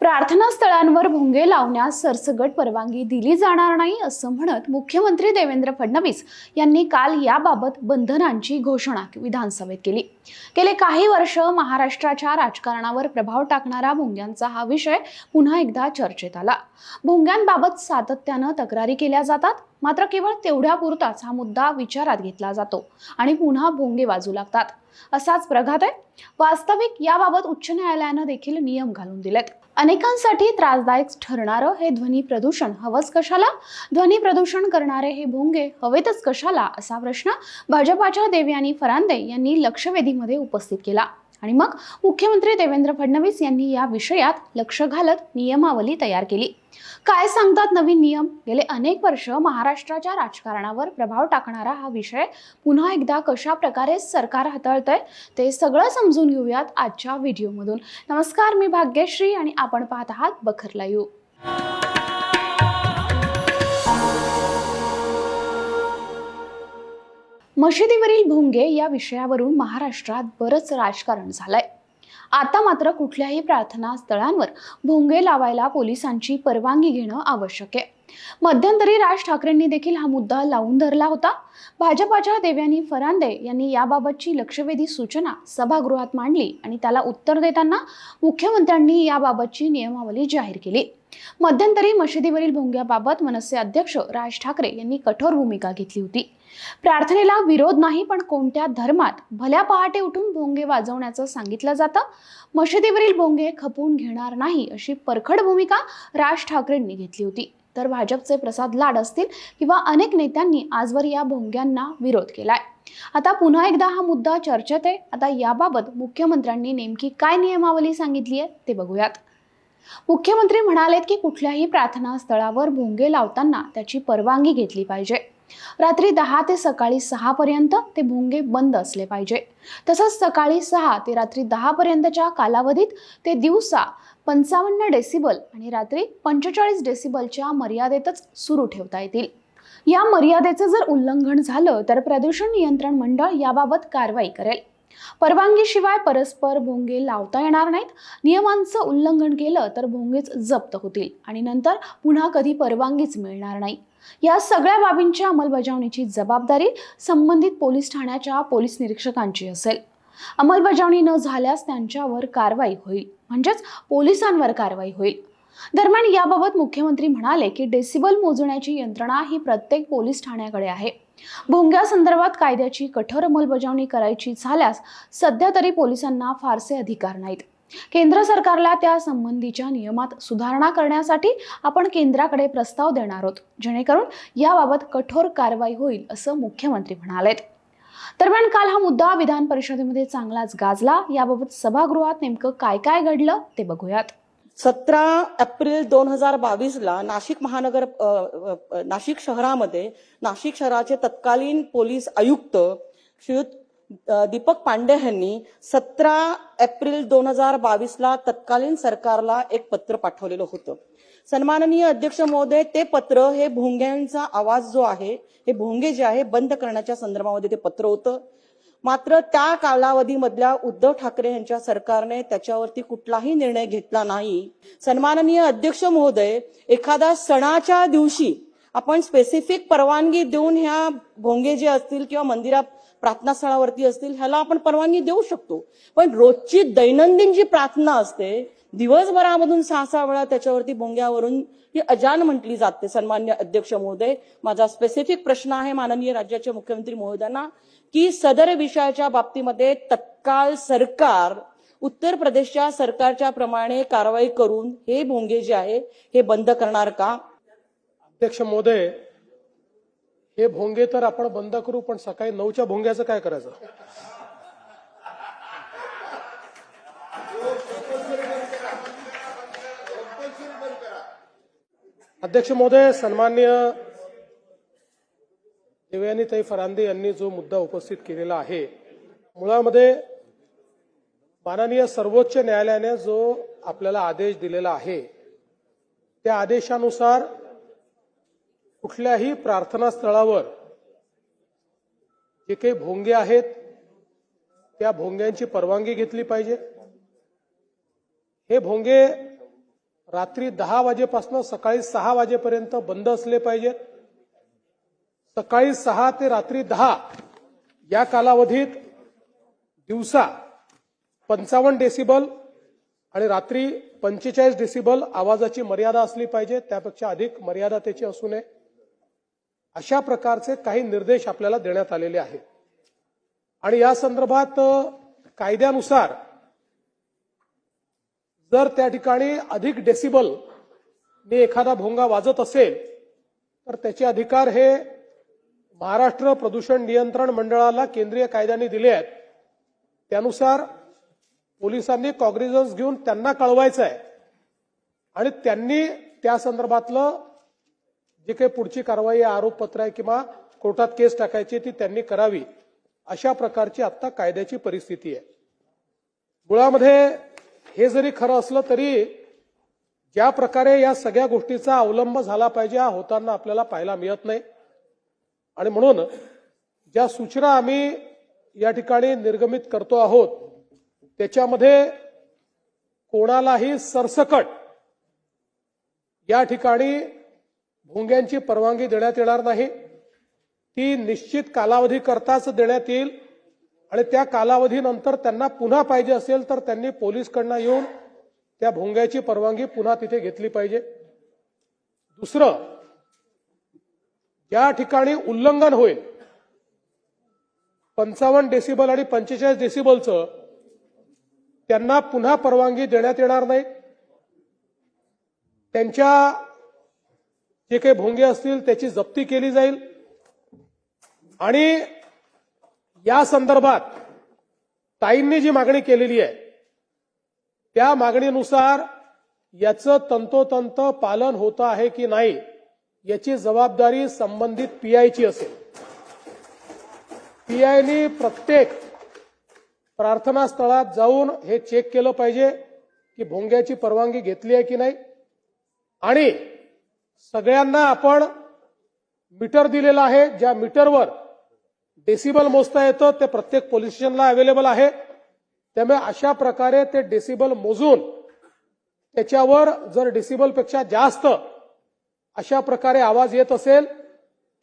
प्रार्थना स्थळांवर भोंगे लावण्यास सरसगट परवानगी दिली जाणार नाही असं म्हणत मुख्यमंत्री देवेंद्र फडणवीस यांनी काल याबाबत बंधनांची घोषणा विधानसभेत केली. गेले काही वर्ष महाराष्ट्राच्या राजकारणावर प्रभाव टाकणारा भोंग्यांचा हा विषय पुन्हा एकदा चर्चेत आला. भोंग्यांबाबत सातत्यानं तक्रारी केल्या जातात. मात्र केवळ तेवढ्यापुरताच हा मुद्दा विचारात घेतला जातो आणि पुन्हा भोंगे वाजू लागतात. असाच प्रघात आहे. वास्तविक याबाबत उच्च न्यायालयानं देखील नियम घालून दिलेत. अनेकांसाठी त्रासदायक ठरणारं हे ध्वनी प्रदूषण. हवंच कशाला? ध्वनी प्रदूषण करणारे हे भोंगे हवेतच कशाला? असा प्रश्न भाजपाच्या देवयानी फरांदे यांनी लक्षवेधीमध्ये उपस्थित केला. आणि मग मुख्यमंत्री देवेंद्र फडणवीस यांनी या विषयात लक्ष घालत नियमावली तयार केली. काय सांगतात नवीन नियम? गेले अनेक वर्ष महाराष्ट्राच्या राजकारणावर प्रभाव टाकणारा हा विषय पुन्हा एकदा कशा प्रकारे सरकार हाताळतंय ते सगळं समजून घेऊयात आजच्या व्हिडिओमधून. नमस्कार मी भाग्यश्री आणि आपण पाहत आहात बखरला यू. मशिदीवरील भोंगे या विषयावरून महाराष्ट्रात बरंच राजकारण झालंय. आता मात्र कुठल्याही प्रार्थना स्थळांवर भोंगे लावायला पोलिसांची परवानगी घेणं आवश्यक आहे. मध्यंतरी राज ठाकरेंनी देखील हा मुद्दा लावून धरला होता. भाजपाच्या देव्यानी फरांदे यांनी याबाबतची लक्षवेधी सूचना सभागृहात मांडली आणि त्याला उत्तर देताना मुख्यमंत्र्यांनी याबाबतची नियमावली जाहीर केली. मध्यंतरी मशिदीवरील भोंग्याबाबत मनसे अध्यक्ष राज ठाकरे यांनी कठोर भूमिका घेतली होती. प्रार्थनेला विरोध नाही पण कोणत्या धर्मात भल्या पहाटे उठून भोंगे वाजवण्याचं सांगितलं जातं? मशिदीवरील भोंगे खपवून घेणार नाही अशी परखड भूमिका राज ठाकरेंनी घेतली होती. तर भाजपचे प्रसाद लाड असतील किंवा अनेक नेत्यांनी आजवर या भोंग्यांना विरोध केलाय. आता पुन्हा एकदा हा मुद्दा चर्चेत आहे. आता याबाबत मुख्यमंत्र्यांनी नेमकी काय नियमावली सांगितली आहे ते बघूयात. मुख्यमंत्री म्हणालेत की कुठल्याही प्रार्थना स्थळावर भोंगे लावताना त्याची परवानगी घेतली पाहिजे. रात्री दहा ते सकाळी सहा पर्यंत ते भोंगे बंद असले पाहिजे. तसंच सकाळी सहा ते रात्री दहा पर्यंतच्या कालावधीत ते दिवसा पंचावन्न डेसिबल आणि रात्री पंचेचाळीस डेसिबलच्या मर्यादेतच सुरू ठेवता येतील. या मर्यादेचं जर उल्लंघन झालं तर प्रदूषण नियंत्रण मंडळ याबाबत कारवाई करेल. परवानगीशिवाय परस्पर भोंगे लावता येणार नाहीत. नियमांचं उल्लंघन केलं तर भोंगेच जप्त होतील आणि नंतर पुन्हा कधी परवानगीच मिळणार नाही. या सगळ्या बाबींच्या अंमलबजावणीची जबाबदारी संबंधित पोलीस ठाण्याच्या पोलीस निरीक्षकांची असेल. अंमलबजावणी न झाल्यास त्यांच्यावर कारवाई होईल. म्हणजेच पोलिसांवर कारवाई होईल. दरम्यान याबाबत मुख्यमंत्री म्हणाले की डेसिबल मोजण्याची यंत्रणा ही प्रत्येक पोलीस ठाण्याकडे आहे. भोंग्या संदर्भात कायद्याची कठोर अंमलबजावणी करायची झाल्यास सध्या तरी पोलिसांना फारसे अधिकार नाहीत. केंद्र सरकारला त्या संबंधीच्या नियमात सुधारणा करण्यासाठी आपण केंद्राकडे प्रस्ताव देणार आहोत. जेणेकरून याबाबत कठोर कारवाई होईल असं मुख्यमंत्री म्हणालेत. दरम्यान काल हा मुद्दा विधान परिषदेमध्ये चांगलाच गाजला. याबाबत सभागृहात नेमकं काय काय घडलं ते बघूयात. सतरा एप्रिल दोन हजार बावीसला नाशिक महानगर नाशिक शहरामध्ये नाशिक शहराचे तत्कालीन पोलीस आयुक्त श्रीयुत दीपक पांडे यांनी सतरा एप्रिल दोन हजार बावीसला तत्कालीन सरकारला एक पत्र पाठवलेलं होतं. सन्माननीय अध्यक्ष महोदय ते पत्र हे भोंग्यांचा आवाज जो आहे हे भोंगे जे आहे बंद करण्याच्या संदर्भामध्ये ते पत्र होतं. मात्र त्या कालावधीमधल्या उद्धव ठाकरे यांच्या सरकारने त्याच्यावरती कुठलाही निर्णय घेतला नाही. सन्माननीय अध्यक्ष महोदय एखाद्या सणाच्या दिवशी आपण स्पेसिफिक परवानगी देऊन ह्या भोंगे जे असतील किंवा मंदिरात प्रार्थना स्थळावरती असतील ह्याला आपण परवानगी देऊ शकतो. पण रोजची दैनंदिन जी प्रार्थना असते दिवसभरामधून सहा सहा वेळा त्याच्यावरती भोंग्यावरून ही अजान म्हटली जाते सन्मान्य अध्यक्ष महोदय. माझा स्पेसिफिक प्रश्न आहे माननीय राज्याचे मुख्यमंत्री महोदयांना की सदर विषयाच्या बाबतीमध्ये तत्काळ सरकार उत्तर प्रदेशच्या सरकारच्या प्रमाणे कारवाई करून हे भोंगे जे आहे हे बंद करणार का? अध्यक्ष महोदय हे भोंगे तर आपण बंद करू पण सकाळी नऊच्या भोंग्याचं काय करायचं? अध्यक्ष महोदय सन्मान्य देवयानीताई फरांदे यांनी जो मुद्दा उपस्थित केलेला आहे मुळामध्ये माननीय सर्वोच्च न्यायालयाने जो आपल्याला आदेश दिलेला आहे त्या आदेशानुसार कुठल्याही प्रार्थनास्थळावर जे काही भोंगे आहेत त्या भोंग्यांची परवानगी घेतली पाहिजे. हे भोंगे रात्री दहा वाजेपासून सकाळी सहा वाजेपर्यंत बंद असले पाहिजेत. सकाळी सहा ते रात्री दहा या कालावधीत दिवसा पंचावन्न डेसिबल आणि रात्री पंचेचाळीस डेसिबल आवाजाची मर्यादा असली पाहिजे त्यापेक्षा अधिक मर्यादा त्याची असू नये. अशा प्रकारचे काही निर्देश आपल्याला देण्यात आलेले आहेत. आणि या संदर्भात कायद्यानुसार जर त्या ठिकाणी अधिक डेसिबल ने एखादा भोंगा वाजत असेल तर त्याचे अधिकार हे महाराष्ट्र प्रदूषण नियंत्रण मंडळाला केंद्रीय कायद्याने दिले आहेत. त्यानुसार पोलिसांनी कॉग्निझन्स घेऊन त्यांना कळवायचं आहे. आणि त्यांनी त्या संदर्भातलं जे काही पुढची कारवाई आरोपपत्र आहे किंवा कोर्टात केस टाकायची ती त्यांनी करावी अशा प्रकारची आता कायद्याची परिस्थिती आहे. मुळामध्ये हे जरी खरं असलं तरी ज्या प्रकारे या सगळ्या गोष्टीचा अवलंब झाला पाहिजे हा होताना आपल्याला पाहायला मिळत नाही. आणि म्हणून ज्या सूचना आम्ही या ठिकाणी निर्गमित करतो आहोत त्याच्यामध्ये कोणालाही सरसकट या ठिकाणी भोंग्यांची परवानगी देण्यात येणार नाही. ती निश्चित कालावधी करताच देण्यात येईल. आणि त्या कालावधीनंतर त्यांना पुन्हा पाहिजे असेल तर त्यांनी पोलीसकडनं येऊन त्या भोंग्याची परवानगी पुन्हा तिथे घेतली पाहिजे. दुसरं या ठिकाणी उल्लंघन होईल पंचावन्न डेसिबल आणि पंचेचाळीस डेसिबलचं त्यांना पुन्हा परवानगी देण्यात येणार नाही. त्यांच्या जे काही भोंगे असतील त्याची जप्ती केली जाईल. आणि या संदर्भात ताईंनी जी मागणी केलेली आहे त्या मागणीनुसार याचं तंतोतंत पालन होतं आहे की नाही याची जबाबदारी संबंधित पीआयची असेल. पीआयनी प्रत्येक प्रार्थनास्थळात जाऊन हे चेक केलं पाहिजे की भोंग्याची परवानगी घेतली आहे की नाही. आणि सगळ्यांना आपण मीटर दिलेलं आहे ज्या मीटरवर डेसिबल मोजता येतं ते प्रत्येक पोलीस स्टेशनला अवेलेबल आहे. त्यामुळे अशा प्रकारे ते डेसिबल मोजून त्याच्यावर जर डेसिबलपेक्षा जास्त अशा प्रकारे आवाज येत असेल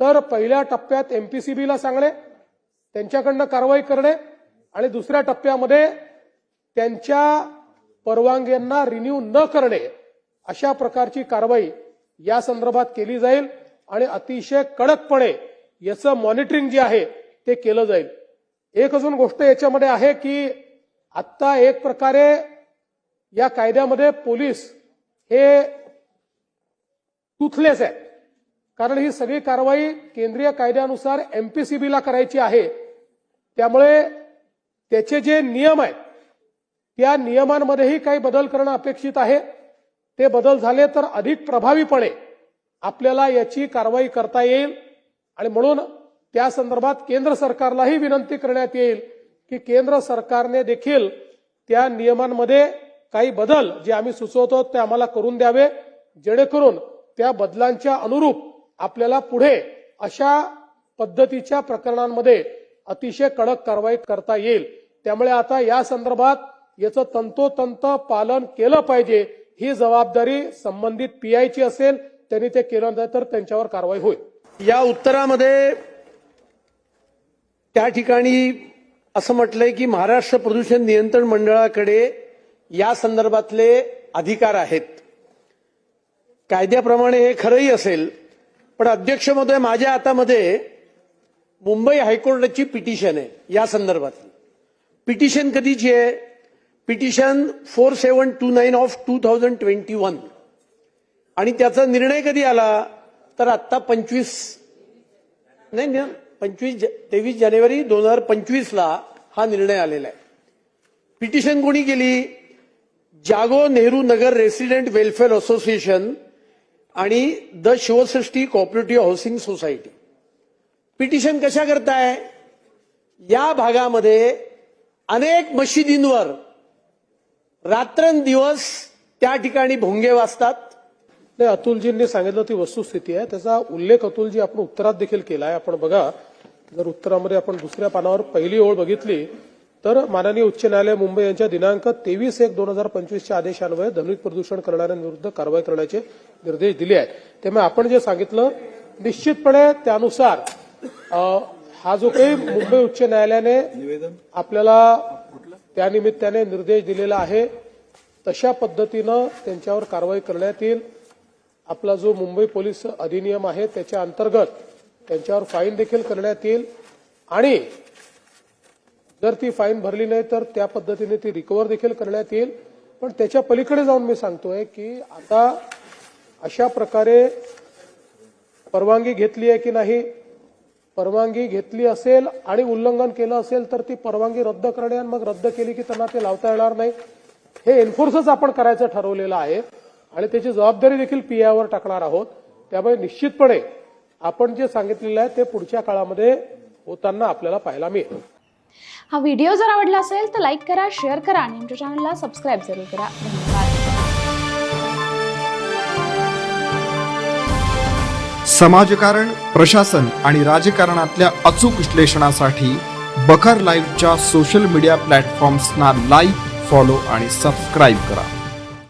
तर पहिल्या टप्प्यात एमपीसीबीला सांगणे त्यांच्याकडनं कारवाई करणे आणि दुसऱ्या टप्प्यामध्ये त्यांच्या परवानग्यांना रिन्यू न करणे अशा प्रकारची कारवाई या संदर्भात केली जाईल. आणि अतिशय कडकपणे याचं मॉनिटरिंग जे आहे ते केलं जाईल. एक अजून गोष्ट याच्यामध्ये आहे की आत्ता एक प्रकारे या कायद्यामध्ये पोलीस हे तुथलेच आहे कारण ही सगळी कारवाई केंद्रीय कायद्यानुसार एमपीसीबीला करायची आहे. त्यामुळे त्याचे जे नियम आहेत त्या नियमांमध्येही काही बदल करणं अपेक्षित आहे. ते बदल झाले तर अधिक प्रभावीपणे आपल्याला याची कारवाई करता येईल. आणि म्हणून त्या संदर्भात केंद्र सरकारलाही विनंती करण्यात येईल की केंद्र सरकारने देखील त्या नियमांमध्ये काही बदल जे आम्ही सुचवतो ते आम्हाला करून द्यावे जेणेकरून त्या बदलांच्या अनुरूप आपल्याला पुढे अशा पद्धतीच्या प्रकरणांमध्ये अतिशय कडक कारवाई करता येईल. त्यामुळे आता या संदर्भात याचं तंतोतंत पालन केलं पाहिजे. ही जबाबदारी संबंधित पीआयची असेल त्यांनी ते केलं तर त्यांच्यावर कारवाई होईल. या उत्तरामध्ये त्या ठिकाणी असं म्हटलंय की महाराष्ट्र प्रदूषण नियंत्रण मंडळाकडे या संदर्भातले अधिकार आहेत. कायद्याप्रमाणे हे खरंही असेल पण अध्यक्ष महोदय माझ्या हातामध्ये मुंबई हायकोर्टाची पिटिशन आहे या संदर्भातली. पिटिशन कधीची आहे? Petition four seven two nine of two thousand twenty one. आणि त्याचा निर्णय कधी आला? तर आत्ता पंचवीस नाही ना पंचवीस तेवीस जानेवारी दोन हजार पंचवीसला हा निर्णय आलेला आहे. पिटिशन कोणी केली? Jago Nehru Nagar resident welfare association आणि the Shivsrushti cooperative housing society petition कशा करताय? या भागामध्ये अनेक मशिदींवर रात्रंदिवस त्या ठिकाणी भोंगे वाजतात. नाही अतुलजींनी सांगितलं ती वस्तुस्थिती आहे. त्याचा उल्लेख अतुलजी आपण उत्तरात देखील केला आहे आपण बघा जर उत्तरामध्ये आपण दुसऱ्या पानावर पहिली ओळ बघितली तर माननीय उच्च न्यायालय मुंबई यांच्या दिनांक तेवीस एक दोन हजार पंचवीसच्या आदेशान्वये ध्वनी प्रदूषण करणाऱ्यांविरुद्ध कारवाई करण्याचे निर्देश दिले आहेत. त्यामुळे आपण जे सांगितलं निश्चितपणे त्यानुसार हा जो काही मुंबई उच्च न्यायालयाने आपल्याला त्यानिमित्ताने निर्देश दिलेला आहे तशा पद्धतीनं त्यांच्यावर कारवाई करण्यात येईल. आपला जो मुंबई पोलीस अधिनियम आहे त्याच्या अंतर्गत त्यांच्यावर फाईन देखील करण्यात येईल. आणि जर ती फाईन भरली नाही तर त्या पद्धतीने ती रिकव्हर देखील करण्यात येईल. पण त्याच्या पलीकडे जाऊन मी सांगतोय की आता अशा प्रकारे परवानगी घेतली आहे की नाही? परवानगी घेतली असेल आणि उल्लंघन केलं असेल तर ती परवानगी रद्द करणे आणि मग रद्द केली की त्यांना ते लावता येणार नाही. हे एन्फोर्सच आपण करायचं ठरवलेलं आहे. आणि त्याची जबाबदारी देखील पीआयवर टाकणार आहोत. त्यामुळे निश्चितपणे आपण जे सांगितलेलं आहे ते पुढच्या काळामध्ये होताना आपल्याला पाहायला मिळेल. हा व्हिडिओ जर आवडला असेल तर लाईक करा शेअर करा आणि आमच्या चॅनलला सबस्क्राईब जरूर करा. धन्यवाद. समाजकारण प्रशासन आणि राजकारणातल्या अचूक विश्लेषणासाठी बखर लाईव्हच्या सोशल मीडिया प्लॅटफॉर्म्सना लाईक फॉलो आणि सबस्क्राईब करा.